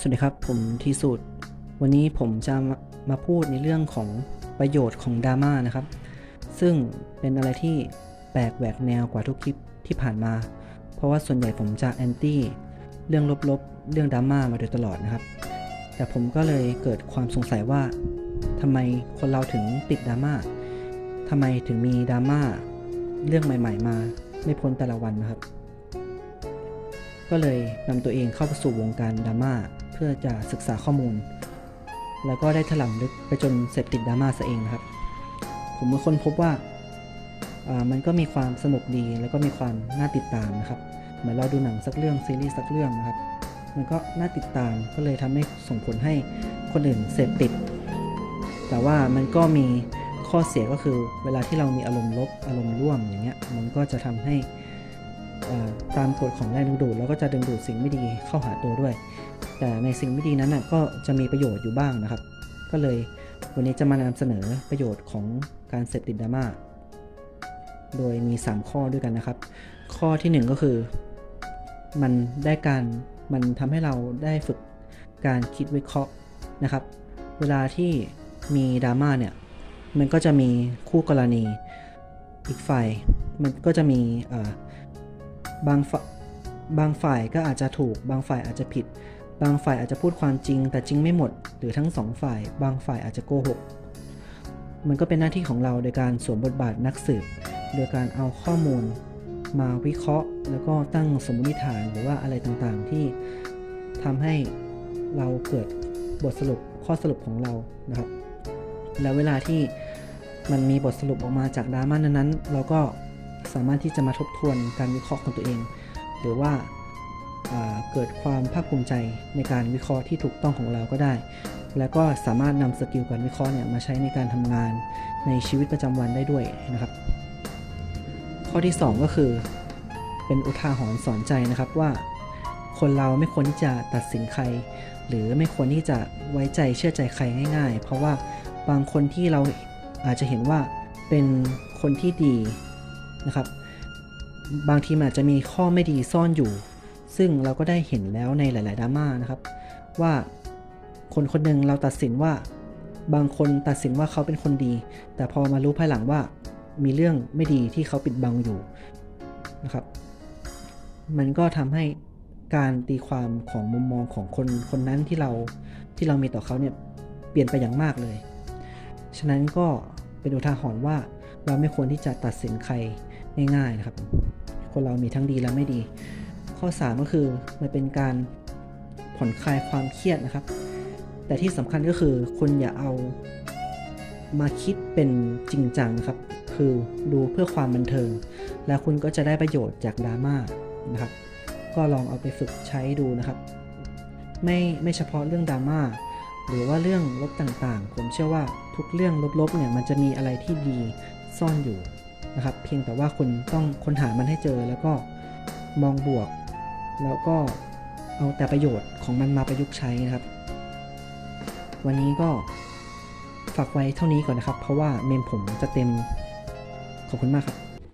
สวัสดีครับ ผมทีสุดวันนี้ผมจะมามาพูดในเรื่องของประโยชน์ของดราม่านะครับ ซึ่งเป็นอะไรที่แปลกแหวกแนวกว่าทุกคลิปที่ผ่านมา เพราะว่าส่วนใหญ่ผมจะแอนตี้เรื่องลบๆ เรื่องดราม่ามาโดยตลอดนะครับ แต่ผมก็เลยเกิดความสงสัยว่าทำไมคนเราถึงติดดราม่าทำไมถึงมีดราม่าเรื่องใหม่ ๆ มาไม่พ้นแต่ละวันนะครับ ก็เลยนำตัวเองเข้าไปสู่วงการดราม่า เพื่อจะศึกษาข้อมูล แล้วก็ได้ถล่ำลึกไปจนเสพติดดราม่าซะเองนะครับ ผมเมื่อค้นพบว่ามันก็มีความสนุกดีแล้วก็มีความน่าติดตามนะครับ เหมือนเราดูหนังสักเรื่องซีรีส์สักเรื่องนะครับ มันก็น่าติดตามก็เลยทำให้ส่งผลให้คนอื่นเสพติด แต่ว่ามันก็มีข้อเสียก็คือเวลาที่เรามีอารมณ์ลบอารมณ์ร่วมอย่างเงี้ยมันก็จะทำให้ตามกฎของแรงดึงดูดแล้วก็จะดึงดูดสิ่งไม่ดีเข้าหาตัวด้วย แต่ในสิ่งไม่ดีนั้นนะก็จะมีประโยชน์อยู่บ้างนะครับ ก็เลยวันนี้จะมานำเสนอประโยชน์ของการเสพติดดราม่าโดยมี 3 ข้อด้วยกันนะครับ ข้อทีหนึ่1 ก็คือ มันได้การมันทำให้เราได้ฝึกการคิดวิเคราะห์นะครับ เวลาที่มีดราม่าเนี่ยมันก็จะมีคู่กรณีอีกฝ่ายมันก็จะมีบางฝ่าบางฝ่ายก็อาจจะถูก บางฝ่ายอาจจะผิด บางฝ่ายอาจจะพูดความจริงแต่จริงไม่หมด หรือทั้งสองฝ่าย บางฝ่ายอาจจะโกหก มันก็เป็นหน้าที่ของเราโดยการสวมบทบาทนักสืบ โดยการเอาข้อมูลมาวิเคราะห์ แล้วก็ตั้งสมมติฐานหรือว่าอะไรต่างๆ ที่ทำให้เราเกิดบทสรุปข้อสรุปของเรานะครับ แล้วเวลาที่มันมีบทสรุปออกมาจากดราม่านั้นๆ เราก็สามารถที่จะมาทบทวนการวิเคราะห์ของตัวเอง หรือว่าอ่า เกิดความภาคภูมิใจในการวิเคราะห์ที่ถูกต้องของเราก็ได้ แล้วก็สามารถนำสกิลการวิเคราะห์เนี่ยมาใช้ในการทำงานในชีวิตประจำวันได้ด้วยนะครับ ข้อที่ 2 ก็คือ เป็นอุทาหรณ์สอนใจนะครับว่า คนเราไม่ควรที่จะตัดสินใคร หรือไม่ควรที่จะไว้ใจเชื่อใจใครง่าย ๆ เพราะว่าบางคนที่เราอาจจะเห็นว่าเป็นคนที่ดีนะครับ บางทีอาจจะมีข้อไม่ดีซ่อนอยู่ ซึ่งเราก็ได้เห็นแล้วในหลาย ๆดราม่านะครับ ว่าคนคนหนึ่งเราตัดสินว่าบางคนตัดสินว่าเขาเป็นคนดี แต่พอมารู้ภายหลังว่ามีเรื่องไม่ดีที่เขาปิดบังอยู่นะครับ มันก็ทำให้การตีความของมุมมองของคนคนนั้นที่เราที่เรามีต่อเขาเนี่ยเปลี่ยนไปอย่างมากเลย ฉะนั้นก็เป็นอุทาหรณ์ว่าเราไม่ควรที่จะตัดสินใครง่ายๆนะครับ คนเรามีทั้งดีและไม่ดี ข้อ 3 ก็คือมันเป็นการผ่อนคลายความเครียดนะครับ แต่ที่สำคัญก็คือคุณอย่าเอามาคิดเป็นจริงจังครับคือดูเพื่อความบันเทิง แล้วคุณก็จะได้ประโยชน์จากดราม่านะครับ ก็ลองเอาไปฝึกใช้ดูนะครับ ไม่ไม่เฉพาะเรื่องดราม่าหรือว่าเรื่องลบต่างๆ ผมเชื่อว่าทุกเรื่องลบๆเนี่ยมันจะมีอะไรที่ดีซ่อนอยู่นะครับ เพียงแต่ว่าคุณต้องค้นหามันให้เจอแล้วก็มองบวก แล้วก็เอาแต่ประโยชน์ของมันมาประยุกต์ใช้นะครับ วันนี้ก็ฝากไว้เท่านี้ก่อนนะครับ เพราะว่าเมมผมจะเต็ม ขอบคุณมากครับ